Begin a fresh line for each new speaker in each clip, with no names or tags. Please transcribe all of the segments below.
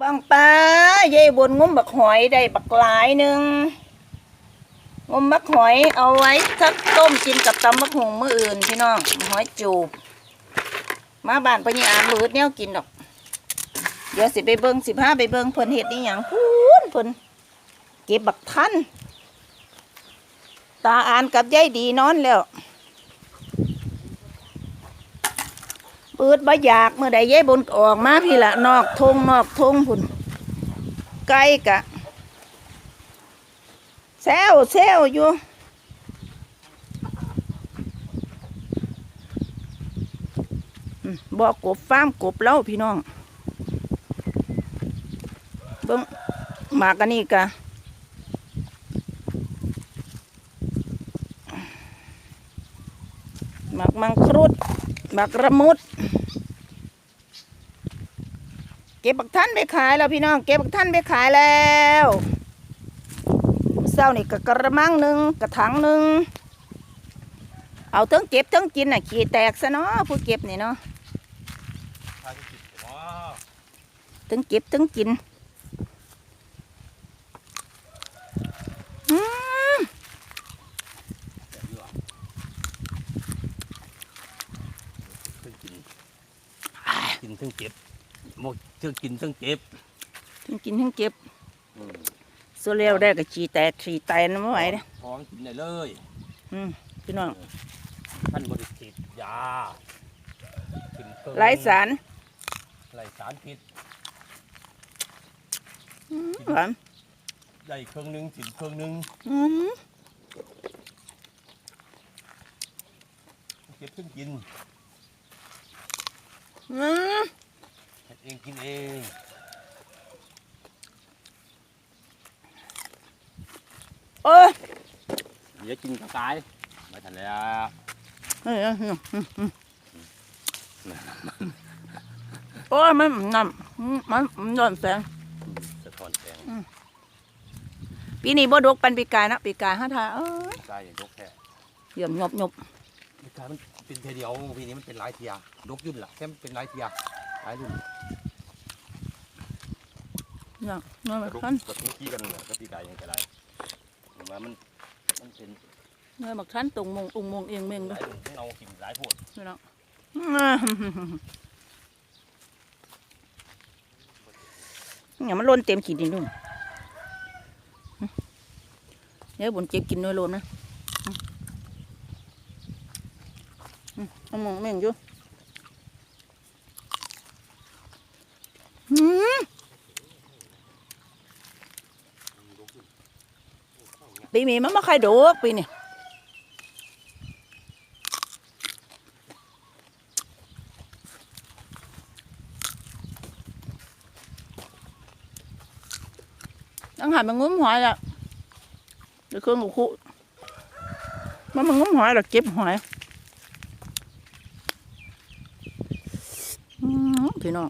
ปังปลายายบนง้มบักหอยได้บักหลายหนึ่งง้มบักหอยเอาไว้สักต้มกินกับตำบักหงมื้ออื่นพี่น้องหอยจูบ มาบ้านปะนี่อามมืดแนวกินดอก เดี๋ยวสิไปเบิ่งสิพาไปเบิ่งเพิ่นเฮ็ดนี่หยังพูนเพิ่นเก็บบักทันตาอ่านกับยายดีนอนแล้ว ปิดบ่อยากเมื่อใดยายบนออกมาพี่ละนอกทงนอกทงพุ่นไกลกะแซวแซวอยู่บอกกบฟาร์มกบเล่าพี่น้องเบิ้งหมากอันนี้กะหมากมังครุดหมากระมุด เก็บบักท่านไปขายแล้วพี่น้อง เก็บบักท่านไปขายแล้วเศร้านี่กะกระมังหนึ่งกระถังหนึ่งเอาทั้งเก็บทั้งกินน่ะขี้แตกซะเนาะผู้เก็บนี่เนาะ
ทั้ง
เก็บทั้งกินอืม
กินทั้งเจ็บหมด เพิ่งกินทั้งเจ็บ
ทั้งกินทั้งเก็บ
อืม
โซเลียวได้ก็ขี้แตกขี้แตนไม่ไหวเด้อ
พร้อมกินได้เลย
อืมพี่น้อง
ท่านบริสิทธิ์ยากินเพิ่ง
ไร้สาร
ไร้สารพิษ
อืมหวาน
ได้เครื่องหนึงสินเครื่องหนึง
อืม
เก็บเพิ่งกิน
อืม
เฮ็ดเองกินเอง
โอ้ย
เดี๋ยวกินกระกายไม่ทันแล้ว
เอ้ยเอ้ยอืมอืมอืมโอ้ยมันน้ำอืมมันมันย้อนแสง
สะท้อนแสง
ปีนี้บ่ดกปันปีกายนะปีกายฮะท่าเอ้ย
กายอย่างดกแค่
เหยี่ยมหยบหยบ
กายมันเป็นเทเดียวปีนี้มันเป็นหลายเทียดกยุ่นล่ะแค่มันเป็นหลายเทีย หลายรุ่น
อย่างน้อยแบบ
กระ
นั้น
กระทุ้งขี้กันเลยก็ปีกายยังจะไรผมว่ามันมันเป็น
น้อยแบบท่านตรงมงองมงเอียงเมง
ห
ด้ว
ลายยรุ่นที่เรากินหลายโพด
พี่น้องอย่ามันล้นเต็มขีดดินด้วยเดี๋ยวบนเจ็บกินน้อยโลนนะอืมเอามองแม่งอยู่อืม ปีนี้มันไม่ค่อยดกปีนี้ต้องหันมางุ้มหอยละเดี๋ยวเครื่องกับ
คุมันมางุ้มหอยหะเก็
บหอยพี่น้อ
ง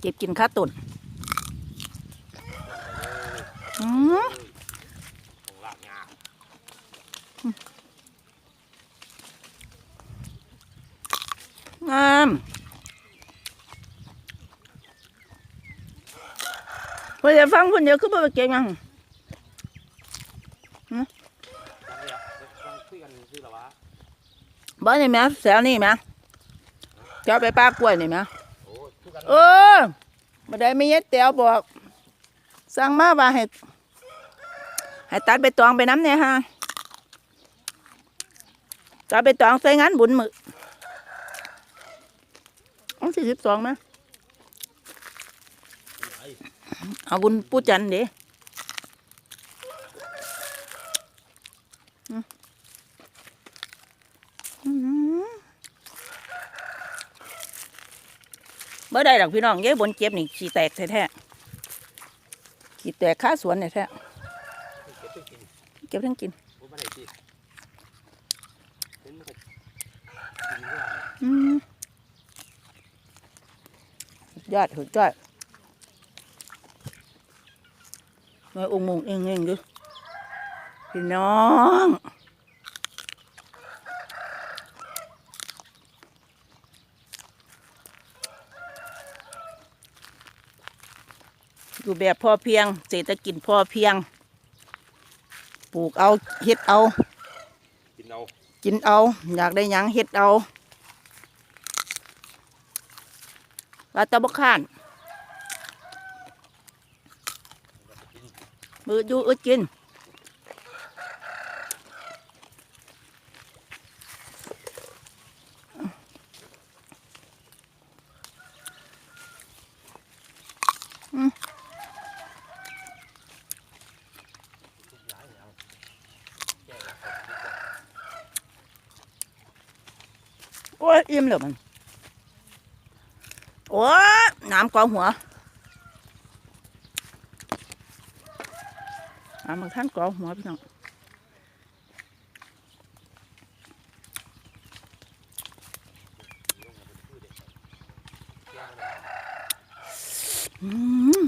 เก็บกินข้า
ตุ่น งามพอจะฟัง
คนเดียวขึ้นมาเก่งยังบ้านนี่ไหมแสวนี่
ไหมเจ้าไปป้ากล้
วยนี่ไหม
เออมาได้ไม่เย็ดเตียวบอก สั่งมาว่าเห็ด ให้ตัดใบตองไปน้ำเนี่ยฮะตัดใบตองใส่งานบุญมืออันสี่สิบสองนะเอาบุญปูจันทร์เดี๋เมื่อได้ดอกพี่น้องเย้บนเจ็บนี่ ขี้แตกแท้ๆขี้แตกข้าสวนเนี่ยแท้
เก็บ
ทั้งกิน
โอ้ไม่ได้กินเห็นมันก็กินว่า
อืมสุดยอดสุดยอดน้อยงมงเองเองดูพี่น้องอยู่แบบพอเพียง เศรษฐกิจพอเพียง ปลูกเอาเฮ็ดเอา
กินเอา
กินเอา อยากได้หยังเฮ็ดเอาว่าแตะบกข้านมืออยู่อึดกิน อ้ยอิ่มเลยมันโอ้ยน้ำกองหัวน้ำมันท่านกองหัวพี่น้องอืม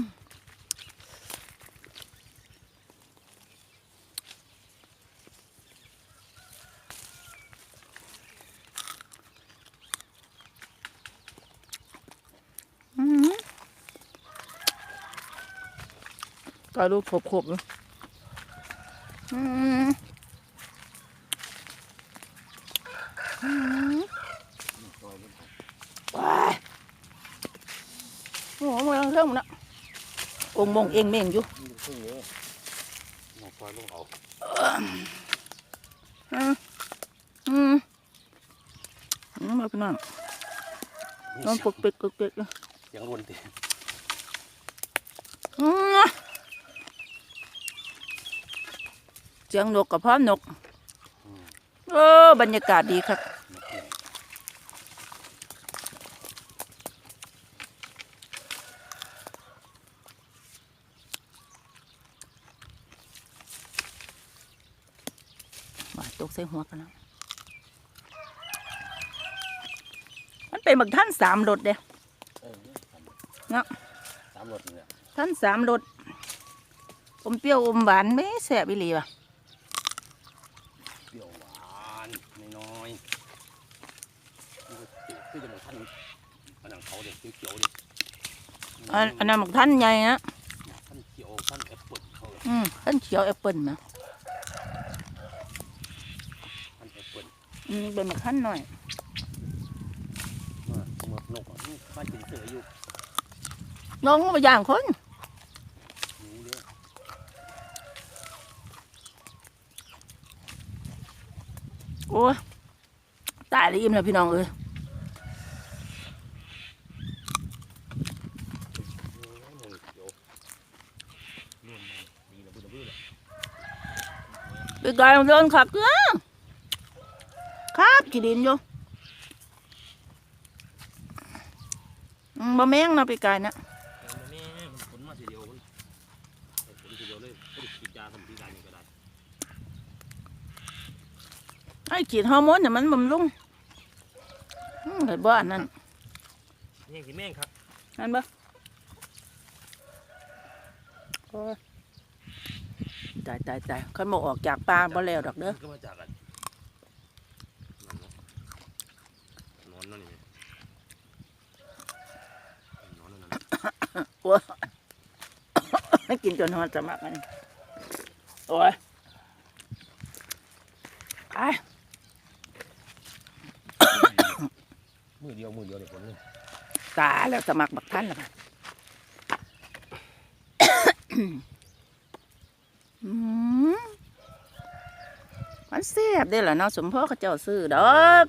ก็ดูขบๆเลยอืมอืมว้ายโอ้โหมันเรื่องมันนะองค์มงเองเม่งอยู่
นี่คือเนี้หมอคอยลงเอา
อืมอืมอืมมาพี่น้องนอนปกปิกปกปิกเลย
ยังวนตี
อืมเสียงนกกับพร้อมนก เออบรรยากาศดีครับมาตกใส่หัวกันแล้วมันเป็นบักท่านสามรถเด้
เออ
เนาะ
สามรถเนี่ย
ท่านสามรสอมเปรี้ยวอมหวานไม่แสบอีหลีว่ะ
เปรี้ยวหวานน้อยๆนี่ก็คือจะเหมือนท่าน อันนั้นเขาเด็กเขียวๆดิ
อันอันนั้นบอกท่านใหญ่นะ
ท่านเขียวท่านแอปเปิลเขา
อืมท่านเขียวแอปเปิลนะ
ท่านแอปเปิล
อืมเป็นบักท่านหน่อย
มาหมดนกอะนี่บ้านกินเสืออยู่
น้องมาอย่างคน
หนูเนี่ย
โอ้ยตายเลยอิ่มแล้วพี่น้องเอ้ย
โอ้ยหนูเขียวนู่นมาดีแล้วบื้อบื้อเลย
ไปไกลมันเดินขับเกลือครับขีดินอยู่อืมบะแมงเนาะไปไกลนะ
แม่มันขนมาทีเดียวมันขนทีเดียวเลยไม่ได้ฉีดยาทำทีการอย่างก็ได้
ไอ้ขีดฮอร์โมนเนี่ยมันบำรุงอืมเห็นบ่อันนั้น
นี่สิแม่งครับ
นั่นบ่โอ้ย ตายตายตายขันบอกออกจากป่าบ่แล้วดอกเด้อ
ก็มาจากกันนอนนั่นนี่นอนนั่นนั่น
โอ้ยให้กินจนหอดสมักอันนี้โอ้ยไอ้
มือเดียวมือเดียวเด็กคนนึง
ตายแล้วสมัครบักท่านแล้วค่ะอืม มันแซ่บได้อล่ะเนาะสมพ่อเขาเจ้าซื้อดอก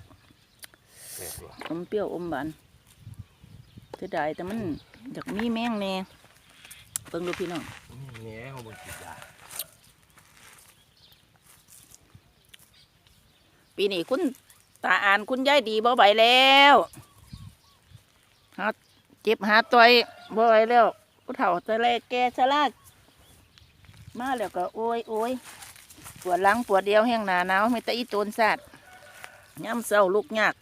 แม่ตัว
อมเปรี้ยวอมหวานเสียดายแต่มันอยากมีแมงแน่เบิ่งดูพี่น้อง
แง่เขาบนฉีดยา
ปีนี้คุณตาอ่านคุณยายดีบ่ไหวแล้วหาเจ็บหาต่อยบ่ไหวแล้วผู้เฒ่าจะแลแก่ชะลา มาแล้วก็โอ้ยโอ้ยปวดหลังปวดเดียวแห้งหนาหนาวไม่แต่อีโตนซาดย่ำเศร้าลุกยาก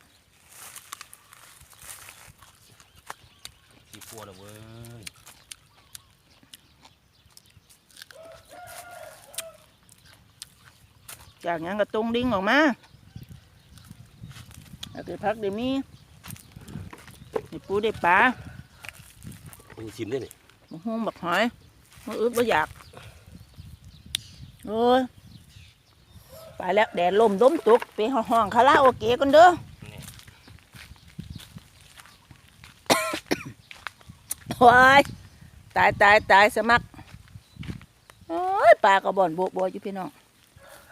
ขี้ปัวเลยเว้ย
จากหยังก็ตรงดิ้งออกมาแล้วก็พักเดี๋ยวมีให้ปูได้ปลา
มีชิมได้นี่
อบักฮวงบักหอยมาอึดบ่อยาก โอ้ยไปแล้วแดดลมดมตุกไปห้องคาราโอเกะกันเด้อ
นี่
โอ้ยตายตายตายสมัครโอ้ยปลากระบ่อนโบกโบอยู่พี่น้อง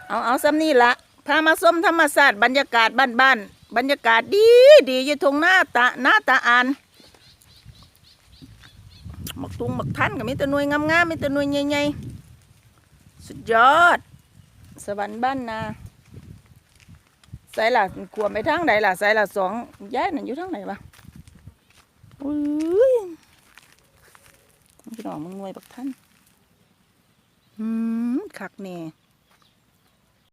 เอาเอาซ้ำนี่ละพามาส้มธรรมศาสตร์บรรยากาศบ้านๆบรรยากาศดีดีอยู่ทงหน้าตาหน้าตาอ่านหมักตุงหมักทันกับมีแตะนวยงามๆมีแตะนวยใหญ่ๆ สุดยอด สวรรค์บ้านนาใส่ละขวมไปทางไหนล่ะใส่ละสองย้ายนั่นอยู่ทางไหนวะอุ้ยพี่น้องมึงงวยบักท่านอืมขักเนี่